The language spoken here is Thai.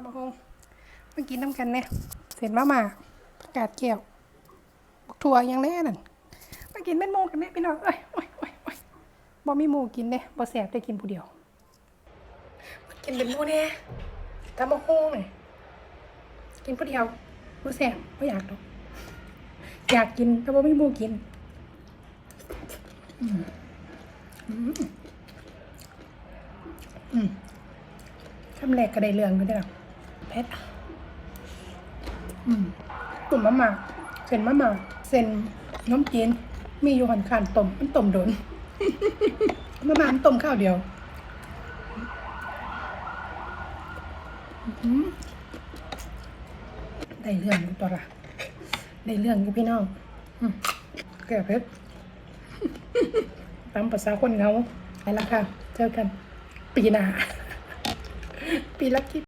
ำมะฮงมากินน้ำกันเนี่ยเสร็จมามาประกาศแก้วบักถั่วอยังแน่นั่นมากินเป็นโมกันเนี่ยพี่น้องเอ้ยโอ้ยโอ้ยโอ้ยบ่มีหมูกินเนี่ยบ่แสบได้กินผู้เดียวมากินเป็นโมเนี่ยตำมะฮงเนี่ยกินผู้เดียวบ่แสบบ่อยากดอกอยากกินแต่บ่มีหมูกินอืมอืมอืมคำแรกก็ได้เรื่องก็ได้หรอก เพชรอืมตุ่มมะม่าเส้นมะม่าเส้นน้ำจีนมีอยู่หันขานต้มมันต้มโดนมะม่ามันต้มข้าวเดียวอื้อหือได้เรื่องอยู่ตัวละได้เรื่องอยู่พี่น้องอืมแก่เพชรตามภาษาคนเหงาไปละค่ะ เจอกัน ปีหน้าปีละคลิป